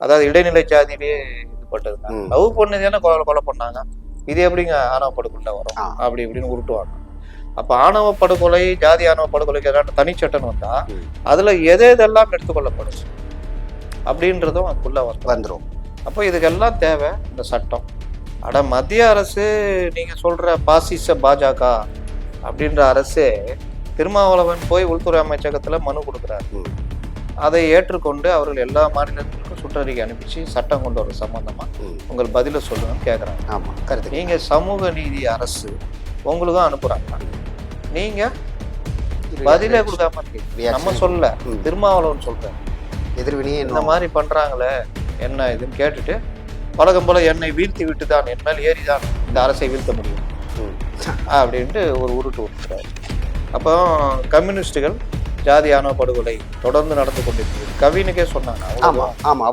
அதாவது இடைநிலை ஜாதியிலேயே இது பட்டதுங்க ம். லவ் பண்ணது தானே கொலை கொலை பண்ணாங்க இது எப்படிங்க ஆணவ படுகொலை வரும். அப்படி இப்படின்னு உருட்டுவாங்க. அப்ப ஆணவ படுகொலை ஜாதி ஆணவ படுகொலைக்கு ஏதாவது தனிச்சட்டம் வந்தா. அதுல எது எதெல்லாம் எடுத்துக்கொள்ளப்படும் அப்படின்றதும் அதுக்குள்ள வரும். வந்துரும். அப்போ இதுக்கெல்லாம் தேவை இந்த சட்டம். அட மத்திய அரசு நீங்க சொல்ற பாசிச பாஜக அப்படின்ற அரசு திருமாவளவன் போய் உள்துறை அமைச்சகத்துல மனு கொடுக்குறாரு. அதை ஏற்றுக்கொண்டு அவர்கள் எல்லா மாநிலங்களுக்கும் சுற்றறிக்கை அனுப்பிச்சு சட்டம் கொண்டு வர சம்பந்தமா ம். உங்கள் பதில சொல்லுங்கன்னு கேக்குறாங்க. ஆமா கருத்து நீங்க சமூக நீதி அரசு உங்களுக்கும் அனுப்புறாங்க. நீங்க பதிலே கொடுக்காம இருக்கீங்க. நம்ம சொல்ல. திருமாவளவன் சொல்றேன் எதிர்வினையே இந்த மாதிரி பண்றாங்களே என்ன இதுன்னு கேட்டுட்டு வழக்கம் போல என்னை வீழ்த்தி விட்டு தான் என் மேல் ஏறிதான் இந்த அரசை வீழ்த்த முடியும். அப்படின்ட்டு ஒரு உருட்டு விட்டுறாரு அப்போ கம்யூனிஸ்டுகள் ஜாதி ஆணவ படுகொலை தொடர்ந்து நடந்து கொண்டிருக்கிறது. கவினுக்கே சொன்னாங்க ஆமா ஆமா.